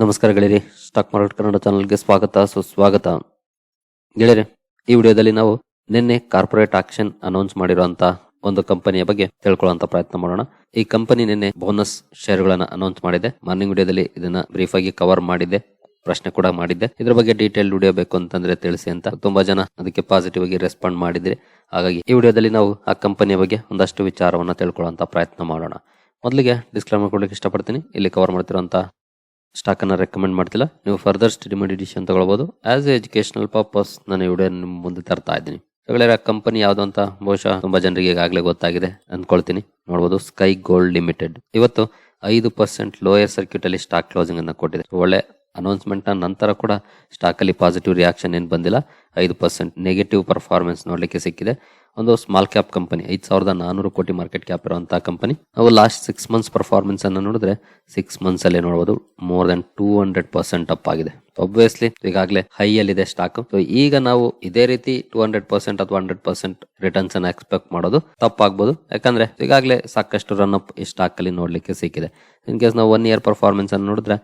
ನಮಸ್ಕಾರ ಗೆಳೆಯರಿ. Stock market Kannada ಚಾನಲ್ಗೆ ಸ್ವಾಗತ, ಸುಸ್ವಾಗತ. ಗೆಳೆಯರಿ, ಈ ವಿಡಿಯೋದಲ್ಲಿ ನಾವು ನಿನ್ನೆ ಕಾರ್ಪೊರೇಟ್ ಆಕ್ಷನ್ ಅನೌನ್ಸ್ ಮಾಡಿರುವಂತ ಒಂದು ಕಂಪನಿಯ ಬಗ್ಗೆ ತಿಳ್ಕೊಳ್ಳುವಂತ ಪ್ರಯತ್ನ ಮಾಡೋಣ. ಈ ಕಂಪನಿ ನಿನ್ನೆ ಬೋನಸ್ ಶೇರ್ಗಳನ್ನ ಅನೌನ್ಸ್ ಮಾಡಿದೆ. ಮಾರ್ನಿಂಗ್ ವಿಡಿಯೋದಲ್ಲಿ ಇದನ್ನ ಬ್ರೀಫ್ ಆಗಿ ಕವರ್ ಮಾಡಿದೆ ಪ್ರಶ್ನೆ ಕೂಡ ಮಾಡಿದ್ದೆ. ಇದ್ರ ಬಗ್ಗೆ ಡೀಟೇಲ್ ವಿಡಿಯೋ ಬೇಕು ಅಂತಂದ್ರೆ ತಿಳಿಸಿ ಅಂತ. ತುಂಬಾ ಜನ ಅದಕ್ಕೆ ಪಾಸಿಟಿವ್ ಆಗಿ ರೆಸ್ಪಾಂಡ್ ಮಾಡಿದ್ರೆ. ಹಾಗಾಗಿ ಈ ವಿಡಿಯೋದಲ್ಲಿ ನಾವು ಆ ಕಂಪನಿಯ ಬಗ್ಗೆ ಒಂದಷ್ಟು ವಿಚಾರವನ್ನ ತಿಳ್ಕೊಳ್ಳುವಂತ ಪ್ರಯತ್ನ ಮಾಡೋಣ. ಮೊದಲಿಗೆ ಡಿಸ್ಕ್ಲೈಮರ್ ಕೊಡ್ಲಿಕ್ಕೆ ಇಷ್ಟಪಡ್ತೀನಿ. ಇಲ್ಲಿ ಕವರ್ ಮಾಡ್ತಿರುವಂತ ಸ್ಟಾಕ್ ಅನ್ನ ರೆಕಮೆಂಡ್ ಮಾಡ್ತಿಲ್ಲ. ನೀವು ಫರ್ದರ್ ಸ್ಟಡಿ ಮಾಡಿ ಡಿಸಿಷನ್ ತಗೊಳ್ಬೋದು. ಆಸ್ ಎ ಎಜುಕೇಶನಲ್ ಪರ್ಪಸ್ ನಾನು ವಿಡಿಯೋ ನಿಮ್ಮ ಮುಂದೆ ತರ್ತಾ ಇದ್ದೀನಿ. ಆ ಕಂಪನಿ ಯಾವುದು ಅಂತ ಬಹುಶಃ ತುಂಬಾ ಜನರಿಗೆ ಈಗಾಗಲೇ ಗೊತ್ತಾಗಿದೆ ಅಂದ್ಕೊಳ್ತೀನಿ. ನೋಡಬಹುದು ಸ್ಕೈ ಗೋಲ್ಡ್ ಲಿಮಿಟೆಡ್ ಇವತ್ತು ಐದು ಪರ್ಸೆಂಟ್ ಲೋಯರ್ ಸರ್ಕ್ಯೂಟ್ ಅಲ್ಲಿ ಸ್ಟಾಕ್ ಕ್ಲೋಸಿಂಗ್ ಅನ್ನು ಕೊಟ್ಟಿದೆ. ಒಳ್ಳೆ ಅನೌನ್ಸ್ಮೆಂಟ್ ನಂತರ ಕೂಡ ಸ್ಟಾಕ್ ಅಲ್ಲಿ ಪಾಸಿಟಿವ್ ರಿಯಾಕ್ಷನ್ ಏನು ಬಂದಿಲ್ಲ. ಐದು ಪರ್ಸೆಂಟ್ ನೆಗೆಟಿವ್ ಪರ್ಫಾರ್ಮೆನ್ಸ್ ನೋಡಲಿಕ್ಕೆ ಸಿಕ್ಕಿದೆ. ಒಂದು ಸ್ಮಾಲ್ ಕ್ಯಾಪ್ ಕಂಪನಿ ಐದು ಸಾವಿರದ ನಾನೂರು ಕೋಟಿ ಮಾರ್ಕೆಟ್ ಕ್ಯಾಪ್ ಇರುವಂತಹ ಕಂಪನಿ ನಾವು ಲಾಸ್ಟ್ ಸಿಕ್ಸ್ ಮಂತ್ಸ್ ಪರ್ಫಾರ್ಮೆನ್ಸ್ ಅನ್ನು ನೋಡಿದ್ರೆ ಸಿಕ್ಸ್ ಮಂತ್ಸ್ ಅಲ್ಲಿ ನೋಡಬಹುದು more than two hundred percent up ಆಗಿದೆ. ಒಬ್ವಿಯಸ್ಲಿ ಈಗಾಗಲೇ ಹೈ ಅಲ್ಲಿದೆ ಸ್ಟಾಕ್ ಸೊ ಈಗ ನಾವು ಇದೇ ರೀತಿ ಟೂ ಹಂಡ್ರೆಡ್ ಪರ್ಸೆಂಟ್ ಅಥವಾ ಹಂಡ್ರೆಡ್ ಪರ್ಸೆಂಟ್ ರಿಟರ್ನ್ಸ್ ಅನ್ನ ಎಕ್ಸ್ಪೆಕ್ಟ್ ಮಾಡೋದು ತಪ್ಪಾಗ್ಬೋದು. ಯಾಕಂದ್ರೆ ಈಗಾಗಲೇ ಸಾಕಷ್ಟು ರನ್ ಅಪ್ ಈ ಸ್ಟಾಕ್ ಅಲ್ಲಿ ನೋಡ್ಲಿಕ್ಕೆ ಸಿಕ್ಕಿದೆ. ಇನ್ ಕೇಸ್ ನಾವು ಒನ್ ಇಯರ್ ಪರ್ಫಾರ್ಮೆನ್ಸ್ ಅನ್ನು ನೋಡಿದ್ರೆ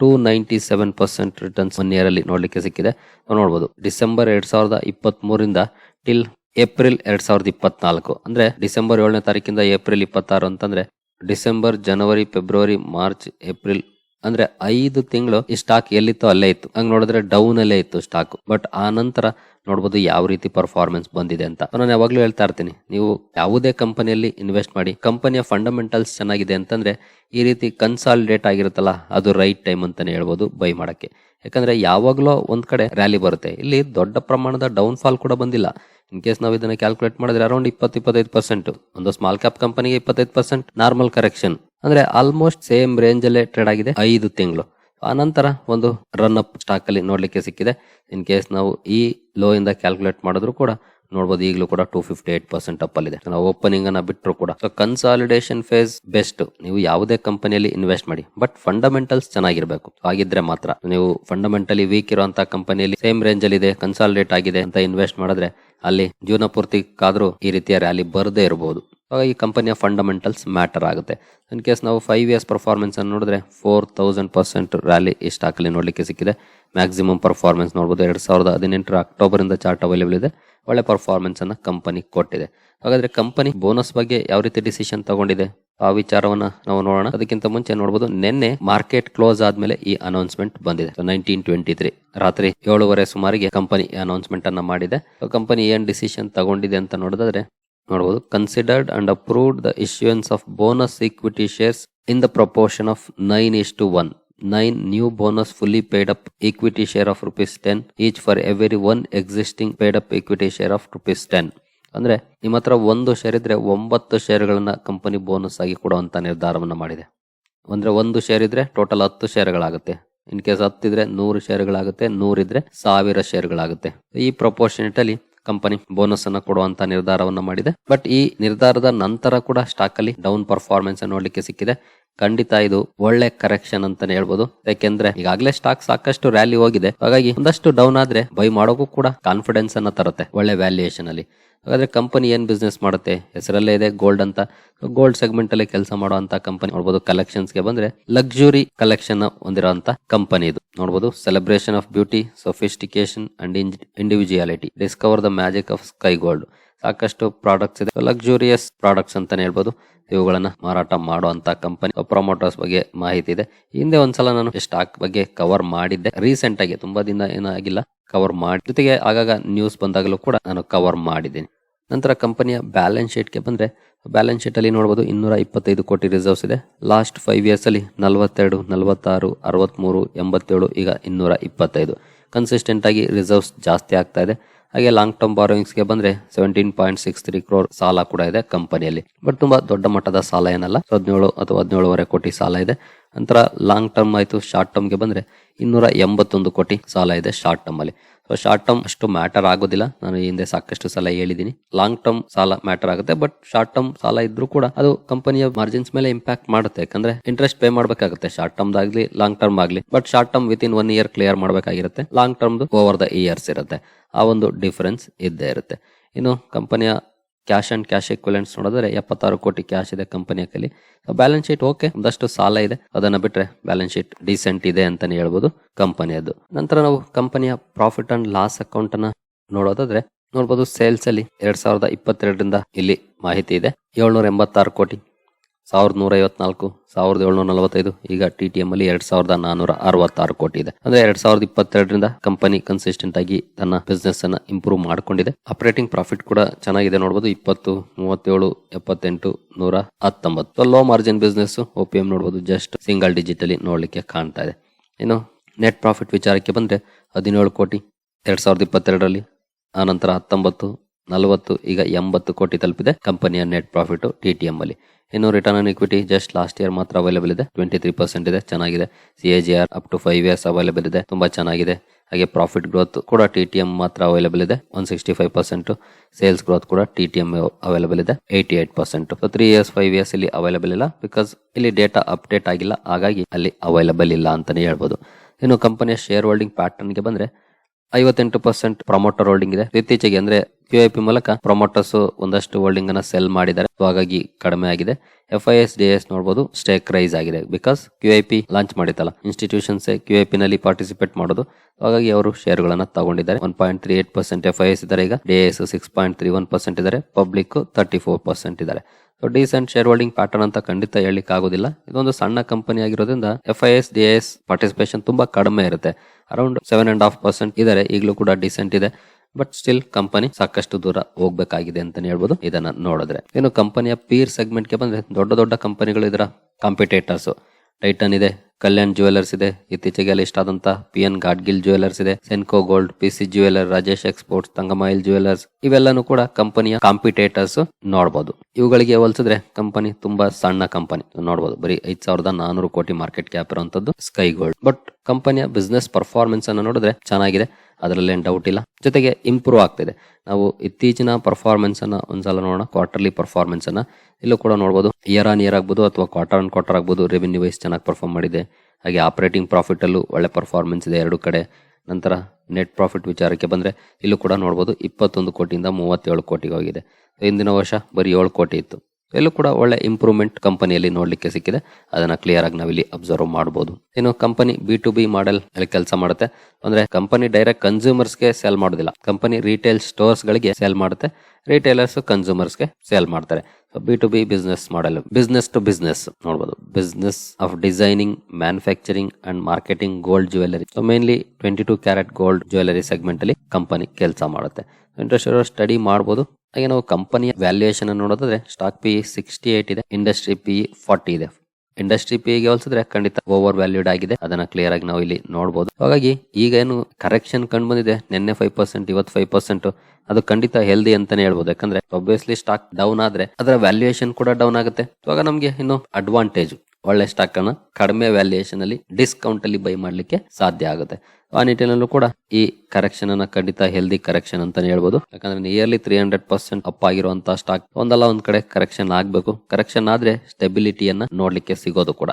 two ninety seven percent returns one year ಅಲ್ಲಿ ನೋಡ್ಲಿಕ್ಕೆ ಸಿಕ್ಕಿದೆ. ನಾವು ನೋಡಬಹುದು ಡಿಸೆಂಬರ್ ಎರಡ್ ಸಾವಿರದ ಇಪ್ಪತ್ತ್ ಟಿಲ್ ಏಪ್ರಿಲ್ ಎರಡ್ ಸಾವಿರದ ಇಪ್ಪತ್ನಾಲ್ಕು. ಅಂದ್ರೆ ಡಿಸೆಂಬರ್ ಏಳನೇ ತಾರೀಕಿಂದ ಏಪ್ರಿಲ್ ಇಪ್ಪತ್ತಾರು ಅಂತಂದ್ರೆ ಡಿಸೆಂಬರ್, ಜನವರಿ, ಫೆಬ್ರವರಿ, ಮಾರ್ಚ್, ಏಪ್ರಿಲ್ ಅಂದ್ರೆ ಐದು ತಿಂಗಳು ಈ ಸ್ಟಾಕ್ ಎಲ್ಲಿತ್ತು ಅಲ್ಲೇ ಇತ್ತು. ಹಂಗ್ ನೋಡಿದ್ರೆ ಡೌನ್ ಅಲ್ಲೇ ಇತ್ತು ಸ್ಟಾಕ್ ಬಟ್ ಆ ನಂತರ ನೋಡಬಹುದು ಯಾವ ರೀತಿ ಪರ್ಫಾರ್ಮೆನ್ಸ್ ಬಂದಿದೆ ಅಂತ. ನಾನು ಯಾವಾಗ್ಲೂ ಹೇಳ್ತಾ ಇರ್ತೀನಿ. ನೀವು ಯಾವುದೇ ಕಂಪನಿಯಲ್ಲಿ ಇನ್ವೆಸ್ಟ್ ಮಾಡಿ ಕಂಪನಿಯ ಫಂಡಮೆಂಟಲ್ಸ್ ಚೆನ್ನಾಗಿದೆ ಅಂತಂದ್ರೆ ಈ ರೀತಿ ಕನ್ಸಾಲಿಡೇಟ್ ಆಗಿರುತ್ತಲ್ಲ, ಅದು ರೈಟ್ ಟೈಮ್ ಅಂತಾನೆ ಹೇಳ್ಬೋದು ಬೈ ಮಾಡಕ್ಕೆ. ಯಾಕಂದ್ರೆ ಯಾವಾಗ್ಲೋ ಒಂದ್ ಕಡೆ ರ್ಯಾಲಿ ಬರುತ್ತೆ. ಇಲ್ಲಿ ದೊಡ್ಡ ಪ್ರಮಾಣದ ಡೌನ್ ಫಾಲ್ ಕೂಡ ಬಂದಿಲ್ಲ. ಇನ್ ಕೇಸ್ ನಾವು ಇದನ್ನ ಕ್ಯಾಲ್ಕುಲೇಟ್ ಮಾಡಿದ್ರೆ ಅರೌಂಡ್ ಇಪ್ಪತ್ತು ಇಪ್ಪತ್ತೈದು ಪರ್ಸೆಂಟ್ ಒಂದು ಸ್ಮಾಲ್ ಕ್ಯಾಪ್ ಕಂಪನಿಗೆ ಇಪ್ಪತ್ತೈದು ಪರ್ಸೆಂಟ್ ನಾರ್ಮಲ್ ಕರೆಕ್ಷನ್ ಅಂದ್ರೆ ಆಲ್ಮೋಸ್ಟ್ ಸೇಮ್ ರೇಂಜ್ ಅಲ್ಲೇ ಟ್ರೇಡ್ ಆಗಿದೆ. ಐದು ತಿಂಗಳು. ಆ ನಂತರ ಒಂದು ರನ್ ಅಪ್ ಸ್ಟಾಕ್ ಅಲ್ಲಿ ನೋಡ್ಲಿಕ್ಕೆ ಸಿಕ್ಕಿದೆ. ಇನ್ ಕೇಸ್ ನಾವು ಈ ಲೋ ಇಂದ ಕ್ಯಾಲ್ಕುಲೇಟ್ ಮಾಡಿದ್ರು ಕೂಡ ನೋಡಬಹುದು ಈಗಲೂ ಕೂಡ two fifty eight percent up ಅಲ್ಲಿದೆ. ನಾವು ಓಪನಿಂಗ್ ಅನ್ನ ಬಿಟ್ಟರು ಕೂಡ. ಸೊ ಕನ್ಸಾಲಿಡೇಷನ್ ಫೇಸ್ ಬೆಸ್ಟ್ ನೀವು ಯಾವುದೇ ಕಂಪನಿಯಲ್ಲಿ ಇನ್ವೆಸ್ಟ್ ಮಾಡಿ. ಬಟ್ ಫಂಡಮೆಂಟಲ್ಸ್ ಚೆನ್ನಾಗಿರ್ಬೇಕು. ಹಾಗಿದ್ರೆ ಮಾತ್ರ. ನೀವು ಫಂಡಮೆಂಟಲಿ ವೀಕ್ ಇರುವಂತಹ ಕಂಪನಿಯಲ್ಲಿ ಸೇಮ್ ರೇಂಜ್ ಅಲ್ಲಿ ಇದೆ ಕನ್ಸಾಲಿಡೇಟ್ ಆಗಿದೆ ಅಂತ ಇನ್ವೆಸ್ಟ್ ಮಾಡಿದ್ರೆ ಅಲ್ಲಿ ಜೀವನ ಪೂರ್ತಿ ಕಾದ್ರೂ ಈ ರೀತಿಯ ರ್ಯಾಲಿ ಬರದೇ ಇರಬಹುದು ಈ ಕಂಪನಿಯ ಫಂಡಮೆಂಟಲ್ಸ್ ಮ್ಯಾಟರ್ ಆಗುತ್ತೆ. ಇನ್ ಕೇಸ್ ನಾವು ಫೈವ್ ಇಯರ್ಸ್ ಪರ್ಫಾರ್ಮೆನ್ಸನ್ನು ನೋಡಿದ್ರೆ ಫೋರ್ ತೌಸಂಡ್ ಪರ್ಸೆಂಟ್ ರ್ಯಾಲಿ ಈ ಸ್ಟಾಕಲ್ಲಿ ನೋಡಲಿಕ್ಕೆ ಸಿಕ್ಕಿದೆ. ಮ್ಯಾಕ್ಸಿಮಮ್ ಪರ್ಫಾರ್ಮೆನ್ಸ್ ನೋಡ್ಬೋದು ಎರಡು ಸಾವಿರದ ಹದಿನೆಂಟರ ಅಕ್ಟೋಬರಿಂದ ಚಾರ್ಟ್ ಅವೈಲೇಬಲ್ ಇದೆ. ಒಳ್ಳೆ ಪರ್ಫಾರ್ಮೆನ್ಸನ್ನು ಕಂಪನಿ ಕೊಟ್ಟಿದೆ. ಹಾಗಾದರೆ ಕಂಪನಿ ಬೋನಸ್ ಬಗ್ಗೆ ಯಾವ ರೀತಿ ಡಿಸಿಷನ್ ತಗೊಂಡಿದೆ? ಆ ವಿಚಾರವನ್ನು ನಾವು ನೋಡೋಣ. ಅದಕ್ಕಿಂತ ಮುಂಚೆ ನೋಡಬಹುದು ನಿನ್ನೆ ಮಾರ್ಕೆಟ್ ಕ್ಲೋಸ್ ಆದಮೇಲೆ ಈ ಅನೌನ್ಸ್ಮೆಂಟ್ ಬಂದಿದೆ. ನೈನ್ಟೀನ್ ಟ್ವೆಂಟಿ ತ್ರೀ ರಾತ್ರಿ ಏಳುವರೆ ಸುಮಾರಿಗೆ ಕಂಪನಿ ಅನೌನ್ಸ್ಮೆಂಟ್ ಅನ್ನ ಮಾಡಿದೆ. ಕಂಪನಿ ಏನ್ ಡಿಸಿಷನ್ ತಗೊಂಡಿದೆ ಅಂತ ನೋಡಿದ್ರೆ ನೋಡಬಹುದು considered and approved the issuance of bonus equity shares in the proportion of nine is to one nine new bonus fully paid up equity share of rupees ten each for every one existing paid up equity share of rupees ten ಅಂದ್ರೆ ನಿಮ್ಮ ಹತ್ರ ಒಂದು share ಇದ್ರೆ ಒಂಬತ್ತು ಶೇರ್ಗಳನ್ನ company bonus ಆಗಿ ಕೊಡುವಂತ ನಿರ್ಧಾರವನ್ನು ಮಾಡಿದೆ. ಅಂದ್ರೆ ಒಂದು ಶೇರ್ ಇದ್ರೆ ಟೋಟಲ್ ಹತ್ತು ಶೇರ್ಗಳಾಗುತ್ತೆ ಇನ್ ಕೇಸ್ ಹತ್ತಿದ್ರೆ ನೂರು ಶೇರ್ಗಳಾಗುತ್ತೆ ನೂರಿದ್ರೆ ಸಾವಿರ ಶೇರ್ಗಳಾಗುತ್ತೆ ಈ ಪ್ರಪೋರ್ಷನೇಟ್ ಕಂಪನಿ ಬೋನಸ್ ಅನ್ನ ಕೊಡುವಂತ ನಿರ್ಧಾರವನ್ನು ಮಾಡಿದೆ. ಬಟ್ ಈ ನಿರ್ಧಾರದ ನಂತರ ಕೂಡ ಸ್ಟಾಕ್ ಅಲ್ಲಿ ಡೌನ್ ಪರ್ಫಾರ್ಮೆನ್ಸ್ ನೋಡ್ಲಿಕ್ಕೆ ಸಿಕ್ಕಿದೆ. ಖಂಡಿತ ಇದು ಒಳ್ಳೆ ಕರೆಕ್ಷನ್ ಅಂತ ಹೇಳ್ಬೋದು. ಯಾಕೆಂದ್ರೆ ಈಗಾಗಲೇ ಸ್ಟಾಕ್ ಸಾಕಷ್ಟು ರ್ಯಾಲಿ ಹೋಗಿದೆ. ಹಾಗಾಗಿ ಒಂದಷ್ಟು ಡೌನ್ ಆದ್ರೆ ಬೈ ಮಾಡೋಕ್ಕೂ ಕೂಡ ಕಾನ್ಫಿಡೆನ್ಸ್ ಅನ್ನ ತರುತ್ತೆ ಒಳ್ಳೆ ವ್ಯಾಲ್ಯೂಯೇಷನ್ ಅಲ್ಲಿ. ಹಾಗಾದ್ರೆ ಕಂಪನಿ ಏನ್ ಬಿಸ್ನೆಸ್ ಮಾಡುತ್ತೆ? ಹೆಸರಲ್ಲೇ ಇದೆ ಗೋಲ್ಡ್ ಅಂತ. ಗೋಲ್ಡ್ ಸೆಗ್ಮೆಂಟ್ ಅಲ್ಲಿ ಕೆಲಸ ಮಾಡುವಂತ ಕಂಪನಿ ನೋಡಬಹುದು ಕಲೆಕ್ಷನ್ಸ್ಗೆ ಬಂದ್ರೆ ಲಕ್ಸುರಿ ಕಲೆಕ್ಷನ್ ಹೊಂದಿರುವಂತ ಕಂಪನಿ ಇದು. ನೋಡಬಹುದು celebration of beauty sophistication and individuality discover the magic of Sky Gold ಸಾಕಷ್ಟು ಪ್ರಾಡಕ್ಟ್ಸ್ ಇದೆ. ಲಕ್ಸುರಿಯಸ್ ಪ್ರಾಡಕ್ಟ್ಸ್ ಅಂತಾನೆ ಹೇಳ್ಬೋದು. ಇವುಗಳನ್ನ ಮಾರಾಟ ಮಾಡುವಂತ ಕಂಪನಿ ಪ್ರೊಮೋಟರ್ಸ್ ಬಗ್ಗೆ ಮಾಹಿತಿ ಇದೆ. ಹಿಂದೆ ಒಂದ್ಸಲ ನಾನು ಸ್ಟಾಕ್ ಬಗ್ಗೆ ಕವರ್ ಮಾಡಿದ್ದೆ. ರೀಸೆಂಟ್ ಆಗಿ, ತುಂಬಾ ದಿನ ಏನಾಗಿಲ್ಲ ಕವರ್ ಮಾಡಿ. ಜೊತೆಗೆ ಆಗಾಗ ನ್ಯೂಸ್ ಬಂದಾಗಲೂ ಕೂಡ ನಾನು ಕವರ್ ಮಾಡಿದ್ದೀನಿ. ನಂತರ ಕಂಪನಿಯ ಬ್ಯಾಲೆನ್ಸ್ ಶೀಟ್ಗೆ ಬಂದ್ರೆ ಬ್ಯಾಲೆನ್ಸ್ ಶೀಟ್ ಅಲ್ಲಿ ನೋಡಬಹುದು ಇನ್ನೂರ ಇಪ್ಪತ್ತೈದು ಕೋಟಿ ರಿಸರ್ವ್ಸ್ ಇದೆ. ಲಾಸ್ಟ್ ಫೈವ್ ಇಯರ್ಸ್ ಅಲ್ಲಿ ನಲವತ್ತೆರಡು, ನಲವತ್ತಾರು, ಅರವತ್ಮೂರು, ಎಂಬತ್ತೇಳು, ಈಗ ಇನ್ನೂರ ಇಪ್ಪತ್ತೈದು ಕನ್ಸಿಸ್ಟೆಂಟ್ ಆಗಿ ರಿಸರ್ವ್ಸ್ ಜಾಸ್ತಿ ಆಗ್ತಾ ಇದೆ. ಹಾಗೆ ಲಾಂಗ್ ಟರ್ಮ್ ಬಾರೋಯಿಂಗ್ಸ್ಗೆ ಬಂದ್ರೆ seventeen point six three crore ಸಾಲ ಕೂಡ ಇದೆ ಕಂಪನಿಯಲ್ಲಿ. ಬಟ್ ತುಂಬಾ ದೊಡ್ಡ ಮಟ್ಟದ ಸಾಲ ಏನಲ್ಲ, ಹದಿನೇಳು ಅಥವಾ ಹದಿನೇಳುವರೆ ಕೋಟಿ ಸಾಲ ಇದೆ. ನಂತರ ಲಾಂಗ್ ಟರ್ಮ್ ಆಯಿತು ಶಾರ್ಟ್ ಟರ್ಮ್ಗೆ ಬಂದರೆ ಇನ್ನೂರ ಎಂಬತ್ತೊಂದು ಕೋಟಿ ಸಾಲ ಇದೆ ಶಾರ್ಟ್ ಟರ್ಮ್ ಅಲ್ಲಿ. ಸೊ ಶಾರ್ಟ್ ಟರ್ಮ್ ಅಷ್ಟು ಮ್ಯಾಟರ್ ಆಗೋದಿಲ್ಲ. ನಾನು ಹಿಂದೆ ಸಾಕಷ್ಟು ಸಲ ಹೇಳಿದ್ದೀನಿ. ಲಾಂಗ್ ಟರ್ಮ್ ಸಾಲ ಮ್ಯಾಟರ್ ಆಗುತ್ತೆ ಬಟ್ ಶಾರ್ಟ್ ಟರ್ಮ್ ಸಾಲ ಇದ್ರೂ ಕೂಡ ಅದು ಕಂಪನಿಯ ಮಾರ್ಜಿನ್ಸ್ ಮೇಲೆ ಇಂಪ್ಯಾಕ್ಟ್ ಮಾಡುತ್ತೆ. ಯಾಕಂದ್ರೆ ಇಂಟ್ರೆಸ್ಟ್ ಪೇ ಮಾಡಬೇಕಾಗುತ್ತೆ. ಶಾರ್ಟ್ ಟರ್ಮ್ ಆಗ್ಲಿ ಲಾಂಗ್ ಟರ್ಮ್ ಆಗಲಿ. But short term within one year clear ಮಾಡಬೇಕಾಗಿರುತ್ತೆ long term over the years ಇರುತ್ತೆ. ಆ ಒಂದು ಡಿಫರೆನ್ಸ್ ಇದ್ದೇ ಇರುತ್ತೆ. ಇನ್ನು ಕಂಪನಿಯ ಕ್ಯಾಶ್ ಅಂಡ್ ಕ್ಯಾಶ್ ಎಕ್ವಿಲೆಂಟ್ಸ್ ನೋಡಿದ್ರೆ ಎಪ್ಪತ್ತಾರು ಕೋಟಿ ಕ್ಯಾಶ್ ಇದೆ ಕಂಪನಿಯ ಕಲಿ ಬ್ಯಾಲೆನ್ಸ್ ಶೀಟ್ ಓಕೆ ಒಂದಷ್ಟು ಸಾಲ ಇದೆ. ಅದನ್ನ ಬಿಟ್ರೆ ಬ್ಯಾಲೆನ್ಸ್ ಶೀಟ್ ಡೀಸೆಂಟ್ ಇದೆ ಅಂತಾನೆ ಹೇಳ್ಬೋದು ಕಂಪನಿಯದ್ದು ನಂತರ ನಾವು ಕಂಪನಿಯ ಪ್ರಾಫಿಟ್ ಅಂಡ್ ಲಾಸ್ ಅಕೌಂಟ್ ಅನ್ನ ನೋಡೋದಾದ್ರೆ, ನೋಡ್ಬೋದು ಸೇಲ್ಸ್ ಅಲ್ಲಿ ಎರಡ್ ಸಾವಿರದ ಇಪ್ಪತ್ತೆರಡರಿಂದ ಇಲ್ಲಿ ಮಾಹಿತಿ ಇದೆ. ಏಳ್ನೂರ ಎಂಬತ್ತಾರು ಕೋಟಿ ಸಾವಿರದ ನೂರ ಐವತ್ನಾಲ್ಕು, ಸಾವಿರದ ಏಳ್ನೂರ ನಲವತ್ತೈದು, ಈಗ ಟಿ ಟಿ ಎಂ ಅಲ್ಲಿ ಎರಡ್ ಸಾವಿರದ ನಾನೂರ ಅರವತ್ತಾರು ಕೋಟಿ ಇದೆ. ಅಂದ್ರೆ ಎರಡ್ ಸಾವಿರದ ಇಪ್ಪತ್ತೆರಡರಿಂದ ಕಂಪನಿ ಕನ್ಸಿಸ್ಟೆಂಟ್ ಆಗಿ ತನ್ನ ಬಿಸ್ನೆಸ್ ಅನ್ನ ಇಂಪ್ರೂವ್ ಮಾಡಿಕೊಂಡಿದೆ. ಆಪರೇಟಿಂಗ್ ಪ್ರಾಫಿಟ್ ಕೂಡ ಚೆನ್ನಾಗಿದೆ ನೋಡಬಹುದು ಇಪ್ಪತ್ತು, ಮೂವತ್ತೇಳು, ಎಪ್ಪತ್ತೆಂಟು, ನೂರ ಹತ್ತೊಂಬತ್ತು. Low margin business O P M ನೋಡಬಹುದು ಜಸ್ಟ್ ಸಿಂಗಲ್ ಡಿಜಿಟ್ ಅಲ್ಲಿ ನೋಡ್ಲಿಕ್ಕೆ ಕಾಣ್ತಾ ಇದೆ. ಇನ್ನು ನೆಟ್ ಪ್ರಾಫಿಟ್ ವಿಚಾರಕ್ಕೆ ಬಂದ್ರೆ ಹದಿನೇಳು ಕೋಟಿ, ಎರಡ್ ಸಾವಿರದ ಇಪ್ಪತ್ತೆರಡರಲ್ಲಿ, ಆನಂತರ ಹತ್ತೊಂಬತ್ತು, ನಲವತ್ತು, ಈಗ ಎಂಬತ್ತು ಕೋಟಿ ತಲುಪಿದೆ ಕಂಪನಿಯ net profit T T M ಅಲ್ಲಿ. ಇನ್ನು return on equity just last year ಮಾತ್ರ ಅವೈಲೇಬಲ್ ಇದೆ. ಟ್ವೆಂಟಿ ತ್ರೀ ಪರ್ಸೆಂಟ್ ಇದೆ. ಚೆನ್ನಾಗಿದೆ. C A G R up to five years available ಇದೆ. ತುಂಬಾ ಚೆನ್ನಾಗಿದೆ. ಹಾಗೆ ಪ್ರಾಫಿಟ್ ಗ್ರೋತ್ ಕೂಡ ಟಿ ಟಿ ಎಂ ಮಾತ್ರ ಅವೈಲೇಬಲ್ ಇದೆ. One sixty five percent sales growth ಕೂಡ ಟಿ ಟಿ ಎಂ ಅವೈಲೇಬಲ್ ಇದೆ. Eighty eight percent three years five years ಇಲ್ಲಿ ಅವೈಲೇಬಲ್ ಇಲ್ಲ. ಬಿಕಾಸ್ ಇಲ್ಲಿ ಡೇಟಾ ಅಪ್ಡೇಟ್ ಆಗಿಲ್ಲ. ಹಾಗಾಗಿ ಅಲ್ಲಿ ಅವೈಲೇಬಲ್ ಇಲ್ಲ ಅಂತಾನೆ ಹೇಳ್ಬೋದು. ಇನ್ನು ಕಂಪನಿಯ ಶೇರ್ ಹೋಲ್ಡಿಂಗ್ ಪ್ಯಾಟರ್ನ್ಗೆ ಬಂದ್ರೆ ಐವತ್ತೆಂಟು ಪರ್ಸೆಂಟ್ ಪ್ರಮೋಟರ್ ಹೋಲ್ಡಿಂಗ್ ಇದೆ. ಇತ್ತೀಚೆಗೆ ಅಂದ್ರೆ ಕ್ಯೂ ಐ ಪಿ ಮೂಲಕ ಪ್ರೊಮೋಟರ್ಸ್ ಒಂದಷ್ಟು ಹೋಲ್ಡಿಂಗ್ ಅನ್ನ ಸೆಲ್ ಮಾಡಿದ್ದಾರೆ. ಹಾಗಾಗಿ ಕಡಿಮೆ ಆಗಿದೆ. F I S D S ನೋಡಬಹುದು ಸ್ಟೇಕ್ ರೈಸ್ ಆಗಿದೆ. Because Q I P launch ಮಾಡಿತ್ತಲ್ಲ. Institutions Q I P ನಲ್ಲಿ ಪಾರ್ಟಿಸಿಪೇಟ್ ಮಾಡೋದು. ಹಾಗಾಗಿ ಅವರು ಶೇರ್ ಗಳನ್ನ ತಗೊಂಡಿದ್ದಾರೆ. One point three eight percent F I S ಇದ್ದಾರೆ ಈಗ. D S six point three one percent ಇದ್ದಾರೆ. ಪಬ್ಲಿಕ್ ತರ್ಟಿ ಫೋರ್ ಪರ್ಸೆಂಟ್ ಇದ್ದಾರೆ. So decent share holding pattern ಅಂತ ಖಂಡಿತ ಹೇಳಲಿಕ್ಕೆ ಆಗೋದಿಲ್ಲ ಇದೊಂದು ಸಣ್ಣ ಕಂಪನಿ ಆಗಿರೋದ್ರಿಂದ F I S D S participation ತುಂಬಾ ಕಡಿಮೆ ಇರುತ್ತೆ. Around seven and half percent ಇದ್ದಾರೆ ಈಗಲೂ ಕೂಡ ಡಿಸೆಂಟ್ ಇದೆ. ಬಟ್ ಸ್ಟಿಲ್ ಕಂಪನಿ ಸಾಕಷ್ಟು ದೂರ ಹೋಗ್ಬೇಕಾಗಿದೆ ಅಂತಾನೆ ಹೇಳ್ಬೋದು. ಇದನ್ನ ನೋಡಿದ್ರೆ ಇನ್ನು ಕಂಪನಿಯ ಪೀರ್ ಸೆಗ್ಮೆಂಟ್ಗೆ ಬಂದ್ರೆ ದೊಡ್ಡ ದೊಡ್ಡ ಕಂಪನಿಗಳು ಇದರ ಕಾಂಪಿಟೇಟರ್ಸ್ ಟೈಟನ್ ಇದೆ. ಕಲ್ಯಾಣ್ ಜ್ಯುವೆಲರ್ಸ್ ಇದೆ. ಇತ್ತೀಚೆಗೆ ಲಿಸ್ಟ್ ಆದಂತ ಪಿ ಎನ್ ಗಾಡ್ಗಿಲ್ ಜ್ಯುವೆಲರ್ಸ್ ಇದೆ. Senco Gold, P C jeweller Rajesh exports Thangamayil jewellers ಇವೆಲ್ಲಾನು ಕೂಡ ಕಂಪನಿಯ ಕಾಂಪಿಟೇಟರ್ಸ್ ನೋಡಬಹುದು ಇವುಗಳಿಗೆ ಹೋಲಿಸಿದ್ರೆ ಕಂಪನಿ ತುಂಬಾ ಸಣ್ಣ ಕಂಪನಿ. ನೋಡಬಹುದು ಬರೀ ಐದ್ ಸಾವಿರದ ನಾನೂರು ಕೋಟಿ ಮಾರ್ಕೆಟ್ ಕ್ಯಾಪ್ ಇರುವಂತದ್ದು ಸ್ಕೈ ಗೋಲ್ಡ್ ಬಟ್ ಕಂಪನಿಯ ಬಿಸ್ನೆಸ್ ಪರ್ಫಾರ್ಮೆನ್ಸ್ ಅನ್ನು ನೋಡಿದ್ರೆ ಚೆನ್ನಾಗಿದೆ. ಅದರಲ್ಲಿ ಡೌಟ್ ಇಲ್ಲ. ಜೊತೆಗೆ ಇಂಪ್ರೂವ್ ಆಗ್ತಿದೆ. ನಾವು ಇತ್ತೀಚಿನ ಪರ್ಫಾರ್ಮೆನ್ಸ್ ಅನ್ನ ಒಂದ್ಸಲ ನೋಡೋಣ. ಕ್ವಾರ್ಟರ್ಲಿ ಪರ್ಫಾರ್ಮೆನ್ಸ್ ಅನ್ನ. ಇಲ್ಲೂ ಕೂಡ ನೋಡಬಹುದು ಇಯರ್ ಆನ್ ಇಯರ್ ಆಗ್ಬೋದು ಅಥವಾ ಕ್ವಾರ್ಟರ್ ಆನ್ ಕ್ವಾರ್ಟರ್ ಆಗ್ಬೋದು. ರೆವೆನ್ಯೂ ವೈಸ್ ಚೆನ್ನಾಗಿ ಪರ್ಫಾರ್ಮ್ ಮಾಡಿದೆ. ಹಾಗೆ ಆಪರೇಟಿಂಗ್ ಪ್ರಾಫಿಟ್ ಅಲ್ಲೂ ಒಳ್ಳೆ ಪರ್ಫಾರ್ಮೆನ್ಸ್ ಇದೆ ಎರಡು ಕಡೆ. ನಂತರ ನೆಟ್ ಪ್ರಾಫಿಟ್ ವಿಚಾರಕ್ಕೆ ಬಂದರೆ ಇಲ್ಲೂ ಕೂಡ ನೋಡ್ಬೋದು ಇಪ್ಪತ್ತೊಂದು ಕೋಟಿಯಿಂದ ಮೂವತ್ತೇಳು ಕೋಟಿಗೆ ಹೋಗಿದೆ. ಹಿಂದಿನ ವರ್ಷ ಬರೀ ಏಳು ಕೋಟಿ ಇತ್ತು. ಇಲ್ಲೂ ಕೂಡ ಒಳ್ಳೆ ಇಂಪ್ರೂವ್ಮೆಂಟ್ ಕಂಪನಿಯಲ್ಲಿ ನೋಡಲಿಕ್ಕೆ ಸಿಕ್ಕಿದೆ. ಅದನ್ನ ಕ್ಲಿಯರ್ ಆಗಿ ನಾವಿಲ್ಲಿ ಅಬ್ಸರ್ವ್ ಮಾಡಬಹುದು ಇನ್ನು company B to B model ಅಲ್ಲಿ ಕೆಲಸ ಮಾಡುತ್ತೆ. ಅಂದ್ರೆ ಕಂಪನಿ ಡೈರೆಕ್ಟ್ ಕನ್ಸ್ಯೂಮರ್ಸ್ಗೆ ಸೇಲ್ ಮಾಡೋದಿಲ್ಲ. ಕಂಪನಿ ರಿಟೇಲ್ ಸ್ಟೋರ್ಸ್ ಗಳಿಗೆ ಸೇಲ್ ಮಾಡುತ್ತೆ. ರಿಟೇಲರ್ಸ್ ಕನ್ಸ್ಯೂಮರ್ಸ್ಗೆ ಸೇಲ್ ಮಾಡ್ತಾರೆ. B to B business model business to business ನೋಡಬಹುದು business of designing manufacturing and marketing gold jewellery so mainly twenty two carat gold jewellery segment ಅಲ್ಲಿ company ಕೆಲಸ ಮಾಡುತ್ತೆ. Interest ಇರೋ study ಮಾಡಬಹುದು ಹಾಗೆ ನಾವು ಕಂಪನಿಯ ವ್ಯಾಲ್ಯೂಯೇಷನ್ ನೋಡೋದಾದ್ರೆ ಸ್ಟಾಕ್ ಪಿ ಸಿಕ್ಸ್ಟಿ ಏಟ್ ಇದೆ ಇಂಡಸ್ಟ್ರಿ ಪಿ ಫಾರ್ಟಿ ಇದೆ. ಇಂಡಸ್ಟ್ರಿ ಪಿ ಗೆ ಹೋಲಿಸಿದ್ರೆ ಖಂಡಿತ ಓವರ್ ವ್ಯಾಲ್ಯೂಡ್ ಆಗಿದೆ. ಅದನ್ನ ಕ್ಲಿಯರ್ ಆಗಿ ನಾವು ಇಲ್ಲಿ ನೋಡಬಹುದು ಹಾಗಾಗಿ ಈಗ ಏನು ಕರೆಕ್ಷನ್ ಕಂಡು ಬಂದಿದೆ, ನಿನ್ನೆ ಫೈವ್ ಪರ್ಸೆಂಟ್ ಇವತ್ತು ಫೈವ್ ಪರ್ಸೆಂಟ್ ಅದು ಖಂಡಿತ ಹೆಲ್ದಿ ಅಂತಾನೆ ಹೇಳ್ಬೋದು. ಯಾಕಂದ್ರೆ ಒಬ್ವಿಯಸ್ಲಿ ಸ್ಟಾಕ್ ಡೌನ್ ಆದ್ರೆ ಅದರ ವ್ಯಾಲ್ಯೂಯೇಷನ್ ಕೂಡ ಡೌನ್ ಆಗುತ್ತೆ. ಇವಾಗ ನಮಗೆ ಇನ್ನು ಅಡ್ವಾಂಟೇಜ್ ಒಳ್ಳೆ ಸ್ಟಾಕ್ ಅನ್ನ ಕಡಿಮೆ ವ್ಯಾಲ್ಯೂಯೇಷನ್ ಅಲ್ಲಿ ಡಿಸ್ಕೌಂಟ್ ಅಲ್ಲಿ ಬೈ ಮಾಡ್ಲಿಕ್ಕೆ ಸಾಧ್ಯ ಆಗುತ್ತೆ. ಆ ನಿಟ್ಟಿನಲ್ಲೂ ಕೂಡ ಈ ಕರೆಕ್ಷನ್ ಅನ್ನ ಖಂಡಿತ ಹೆಲ್ದಿ ಕರೆಕ್ಷನ್ ಅಂತಾನೆ ಹೇಳ್ಬೋದು. ಯಾಕಂದ್ರೆ nearly three hundred percent up ಆಗಿರುವಂತಹ ಸ್ಟಾಕ್ ಒಂದಲ್ಲ ಒಂದ್ ಕಡೆ ಕರೆಕ್ಷನ್ ಆಗ್ಬೇಕು. ಕರೆಕ್ಷನ್ ಆದ್ರೆ ಸ್ಟೆಬಿಲಿಟಿಯನ್ನ ನೋಡ್ಲಿಕ್ಕೆ ಸಿಗೋದು ಕೂಡ.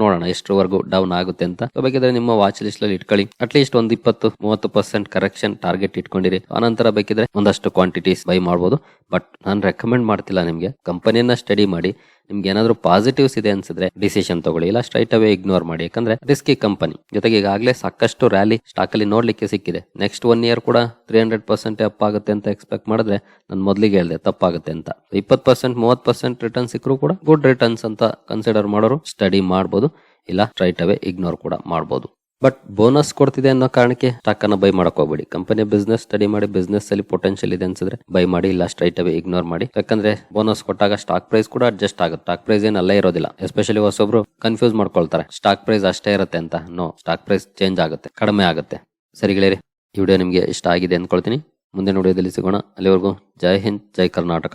ನೋಡೋಣ ಎಷ್ಟರವರೆಗೂ ಡೌನ್ ಆಗುತ್ತೆ ಅಂತ. ಬೇಕಿದ್ರೆ ನಿಮ್ಮ ವಾಚ್ ಲಿಸ್ಟ್ ಅಲ್ಲಿ ಇಟ್ಕೊಳ್ಳಿ. ಅಟ್ಲೀಸ್ಟ್ ಒಂದ್ ಇಪ್ಪತ್ತು, ಮೂವತ್ತು ಪರ್ಸೆಂಟ್ ಕರೆಕ್ಷನ್ ಟಾರ್ಗೆಟ್ ಇಟ್ಕೊಂಡಿರಿ. ಆನಂತರ ಬೇಕಿದ್ರೆ ಒಂದಷ್ಟು ಕ್ವಾಂಟಿಟೀಸ್ ಬೈ ಮಾಡಬಹುದು ಬಟ್ ನಾನು ರೆಕಮೆಂಡ್ ಮಾಡ್ತಿಲ್ಲ ನಿಮ್ಗೆ. ಕಂಪನಿಯನ್ನ ಸ್ಟಡಿ ಮಾಡಿ. ನಿಮ್ಗೆ ಏನಾದ್ರು ಪಾಸಿಟಿವ್ಸ್ ಇದೆ ಅನ್ಸಿದ್ರೆ ಡಿಸಿಷನ್ ತಗೊಳ್ಳಿ. ಇಲ್ಲ ಸ್ಟ್ರೈಟ್ ಅವೇ ಇಗ್ನೋರ್ ಮಾಡಿ. ಯಾಕಂದ್ರೆ ರಿಸ್ಕಿ ಕಂಪನಿ ಜೊತೆಗೆ ಈಗಾಗಲೇ ಸಾಕಷ್ಟು ರ್ಯಾಲಿ ಸ್ಟಾಕ್ ಅಲ್ಲಿ ನೋಡ್ಲಿಕ್ಕೆ ಸಿಕ್ಕಿದೆ. ನೆಕ್ಸ್ಟ್ ಒನ್ ಇಯರ್ ಕೂಡ ತ್ರೀ ಹಂಡ್ರೆಡ್ ಪರ್ಸೆಂಟ್ ಅಪ್ ಆಗುತ್ತೆ ಅಂತ ಎಕ್ಸ್ಪೆಕ್ಟ್ ಮಾಡಿದ್ರೆ ನಾನು ಮೊದಲಿಗೆ ಹೇಳಿದೆ ತಪ್ಪಾಗುತ್ತೆ ಅಂತ. ಇಪ್ಪತ್ತು ಪರ್ಸೆಂಟ್ ಮೂವತ್ತು ಪರ್ಸೆಂಟ್ ರಿಟರ್ನ್ ಸಿಕ್ಕರೂ ಕೂಡ ಗುಡ್ ರಿಟರ್ನ್ಸ್ ಅಂತ ಕನ್ಸಿಡರ್ ಮಾಡೋರು ಸ್ಟಡಿ ಮಾಡಬಹುದು ಇಲ್ಲ ಸ್ಟ್ರೈಟ್ ಅವೇ ಇಗ್ನೋರ್ ಕೂಡ ಮಾಡ್ಬೋದು. ಬಟ್ ಬೋನಸ್ ಕೊಡ್ತಿದೆ ಅನ್ನೋ ಕಾರಣಕ್ಕೆ ಸ್ಟಾಕ್ ಅನ್ನ ಬೈ ಮಾಡಕ್ ಹೋಗ್ಬೇಡಿ. ಕಂಪನಿ ಬಿಸ್ನೆಸ್ ಸ್ಟಡಿ ಮಾಡಿ ಬಿಸ್ನೆಸ್ ಅಲ್ಲಿ ಪೊಟೆನ್ಶಿಯಲ್ ಇದೆ ಅನ್ಸಿದ್ರೆ ಬೈ ಮಾಡಿ, ಇಲ್ಲ ಸ್ಟ್ರೈಟ್ ಅವೇ ಇಗ್ನೋರ್ ಮಾಡಿ. ಯಾಕಂದ್ರೆ ಬೋನಸ್ ಕೊಟ್ಟಾಗ ಸ್ಟಾಕ್ ಪ್ರೈಸ್ ಕೂಡ ಅಡ್ಜಸ್ಟ್ ಆಗುತ್ತೆ. ಸ್ಟಾಕ್ ಪ್ರೈಸ್ ಏನ್ ಅಲ್ಲೇ ಇರೋದಿಲ್ಲ. ಎಸ್ಪೆಷಲಿ ಹೊಸೊಬ್ರು ಕನ್ಫ್ಯೂಸ್ ಮಾಡ್ಕೊಳ್ತಾರೆ. ಸ್ಟಾಕ್ ಪ್ರೈಸ್ ಅಷ್ಟೇ ಇರುತ್ತೆ ಅಂತ. ನೋ ಸ್ಟಾಕ್ ಪ್ರೈಸ್ ಚೇಂಜ್ ಆಗುತ್ತೆ. ಕಡಿಮೆ ಆಗುತ್ತೆ. ಸರಿ ಗೆಳೆಯರಿ, ಈ ವಿಡಿಯೋ ನಿಮಗೆ ಇಷ್ಟ ಆಗಿದೆ ಅಂದ್ಕೊಳ್ತೀನಿ ಮುಂದಿನ ವಿಡಿಯೋದಲ್ಲಿ ಸಿಗೋಣ. ಅಲ್ಲಿವರೆಗೂ ಜೈ ಹಿಂದ್, ಜೈ ಕರ್ನಾಟಕ.